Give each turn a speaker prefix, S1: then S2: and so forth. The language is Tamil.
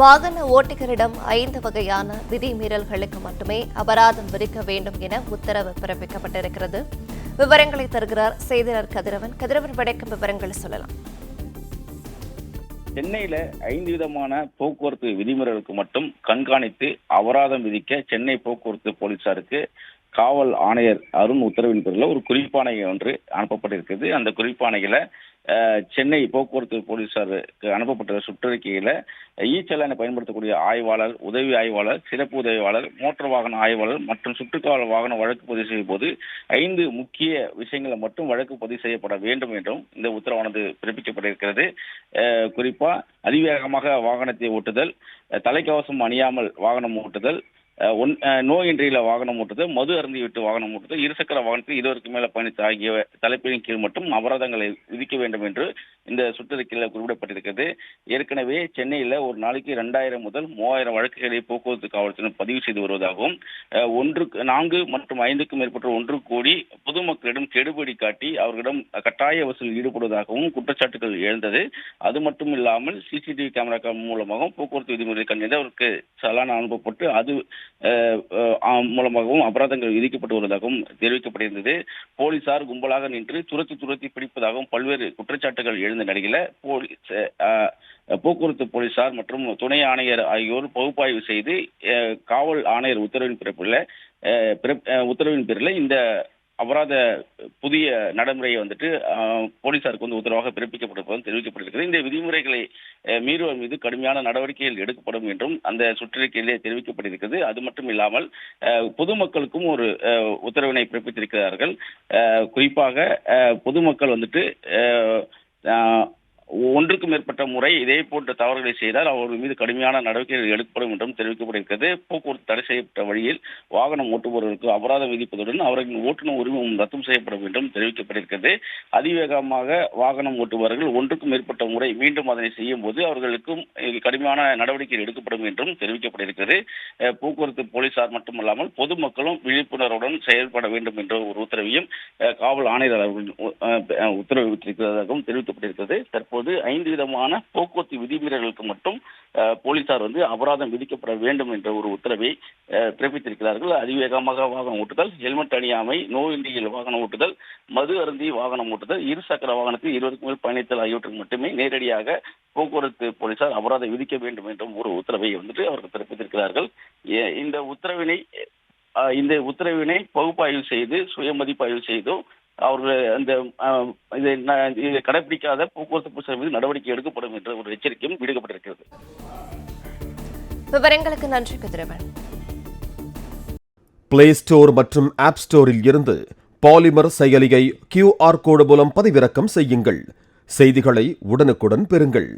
S1: வாகன ஓட்டிகளிடம் ஐந்து வகையான விதிமீறல்களுக்கு மட்டுமே அபராதம் விதிக்க வேண்டும் என உத்தரவு பிறப்பிக்கப்பட்டிருக்கிறது. விவரங்களை தருகிறார் செய்தியாளர் கதிரவன். கதிரவன் விடைக்கும் விவரங்களை சொல்லலாம்.
S2: சென்னையில ஐந்து விதமான போக்குவரத்து விதிமுறைகளுக்கு மட்டும் கண்காணித்து அபராதம் விதிக்க சென்னை போக்குவரத்து போலீசாருக்கு காவல் ஆணையர் அருண் உத்தரவின் பேரில் ஒரு குறிப்பாணை ஒன்று அனுப்பப்பட்டிருக்கிறது. அந்த குறிப்பாணையில சென்னை போக்குவரத்து போலீசாருக்கு அனுப்பப்பட்ட சுற்றறிக்கையில இ செல்லானை பயன்படுத்தக்கூடிய ஆய்வாளர் உதவி ஆய்வாளர் சிறப்பு உதவியாளர் மோட்டார் வாகன ஆய்வாளர் மற்றும் சுற்றுக்காவல் வாகன வழக்கு பதிவு செய்யும் போது ஐந்து முக்கிய விஷயங்களை மட்டும் வழக்கு பதிவு செய்யப்பட வேண்டும் என்றும் இந்த உத்தரவானது பிறப்பிக்கப்பட்டிருக்கிறது. குறிப்பாக குறிப்பா அதிவேகமாக வாகனத்தை ஓட்டுதல் தலைக்கவசம் அணியாமல் வாகனம் ஓட்டுதல் ஒன் அஹ், நோயின்றியில வாகனம் ஓட்டுறது மது அருந்தி விட்டு வாகனம் ஓட்டுறது இருசக்கர வாகனத்தில் இருவருக்கு மேல பயணித்து ஆகிய தலைப்பின் கீழ் மட்டும் அபராதங்களை விதிக்க வேண்டும் என்று இந்த சுற்றறிக்கையில் குறிப்பிடப்பட்டிருக்கிறது. ஏற்கனவே சென்னையில் ஒரு நாளைக்கு இரண்டாயிரம் முதல் மூவாயிரம் வழக்குகளை போக்குவரத்து காவல்துறையினர் பதிவு செய்து வருவதாகவும் ஒன்று ஒன்றுக்கு நான்கு மற்றும் ஐந்துக்கும் மேற்பட்ட ஒன்று கோடி பொதுமக்களிடம் கெடுபடி காட்டி அவர்களிடம் கட்டாய வசூலில் ஈடுபடுவதாகவும் குற்றச்சாட்டுகள் எழுந்தது. அது மட்டும் இல்லாமல் சிசிடிவி கேமரா மூலமாகவும் போக்குவரத்து விதிமுறை கண்டித்து அவருக்கு சலான அனுப்பப்பட்டு அது மூலமாகவும் அபராதங்கள் விதிக்கப்பட்டு வருவதாகவும் தெரிவிக்கப்பட்டிருந்தது. போலீசார் கும்பலாக நின்று துரத்தி துரத்தி பிடிப்பதாகவும் பல்வேறு குற்றச்சாட்டுகள் இருந்த நிலையில போலீஸ் போக்குவரத்து போலீசார் மற்றும் துணை ஆணையர் ஆகியோர் பகுப்பாய்வு செய்து காவல் ஆணையர் உத்தரவின் பிறப்பில் உத்தரவின் பேரில் இந்த அபராத புதிய நடைமுறையை வந்துட்டு போலீசாருக்கு வந்து உத்தரவாக பிறப்பிக்கப்பட்டிருப்பதும் தெரிவிக்கப்பட்டிருக்கிறது. இந்த விதிமுறைகளை மீறுவோர் மீது கடுமையான நடவடிக்கைகள் எடுக்கப்படும் என்றும் அந்த சுற்றறிக்கையிலே தெரிவிக்கப்பட்டிருக்கிறது. அது மட்டும் இல்லாமல் பொதுமக்களுக்கும் ஒரு உத்தரவினை பிறப்பித்திருக்கிறார்கள். குறிப்பாக பொதுமக்கள் வந்துட்டு uh, ஒன்றுக்கு ஒன்றுக்கும் மேற்பட்ட முறை இதே போன்ற தவறுகளை செய்தால் அவர்கள் மீது கடுமையான நடவடிக்கைகள் எடுக்கப்படும் என்றும் தெரிவிக்கப்பட்டிருக்கிறது போக்குவரத்து தடை செய்யப்பட்ட வழியில் வாகனம் ஓட்டுபவர்களுக்கு அபராதம் விதிப்பதுடன் அவர்களின் ஓட்டுநர் உரிமம் ரத்தம் செய்யப்படும் என்றும் தெரிவிக்கப்பட்டிருக்கிறது அதிவேகமாக வாகனம் ஓட்டுபவர்கள் ஒன்றுக்கும் மேற்பட்ட முறை மீண்டும் அதனை செய்யும் போது அவர்களுக்கும் கடுமையான நடவடிக்கைகள் எடுக்கப்படும் என்றும் தெரிவிக்கப்பட்டிருக்கிறது போக்குவரத்து போலீசார் மட்டுமல்லாமல் பொதுமக்களும் விழிப்புணர்வுடன் செயல்பட வேண்டும் என்ற ஒரு உத்தரவையும் காவல் ஆணையர் அவர்கள் உத்தரவிட்டிருக்கிறதாகவும் தெரிவிக்கப்பட்டிருக்கிறது. தற்போது ஐந்து விதமான போக்குவரத்து விதிமீறல்களுக்கு மட்டும் போலீசார் வந்து அபராதம் விதிக்கப்பட வேண்டும் என்ற ஒரு உத்தரவை பிறப்பித்திருக்கிறார்கள். அதிவேகமாக வாகனம் ஓட்டுதல் ஹெல்மெட் அணியாமை நோயின்றியில் வாகனம் ஓட்டுதல் மது அருந்தி வாகனம் ஓட்டுதல் இருசக்கர வாகனத்தில் இருபதுக்கு மேல் பயணித்தல் ஆகியவற்றுக்கு மட்டுமே நேரடியாக போக்குவரத்து போலீசார் அபராதம் விதிக்க வேண்டும் என்றும் ஒரு உத்தரவை வந்துட்டு அவர்கள் பிறப்பித்திருக்கிறார்கள். இந்த உத்தரவினை இந்த உத்தரவினை பகுப்பாய்வு செய்து சுய மதிப்பாய்வு செய்தோ அவர்கள் அந்த இதை இதை கடைபிடிக்காத போக்குவரத்து போலீசார் மீது நடவடிக்கை எடுக்கப்படும் என்ற ஒரு எச்சரிக்கையும் விடுக்கப்பட்டிருக்கிறது.
S1: விவரங்களுக்கு நன்றி கதிரவன்.
S3: பிளே ஸ்டோர் மற்றும் ஆப் ஸ்டோரில் இருந்து பாலிமர் செயலியை கியூஆர் கோடு மூலம் பதிவிறக்கம் செய்யுங்கள். செய்திகளை உடனுக்குடன் பெறுங்கள்.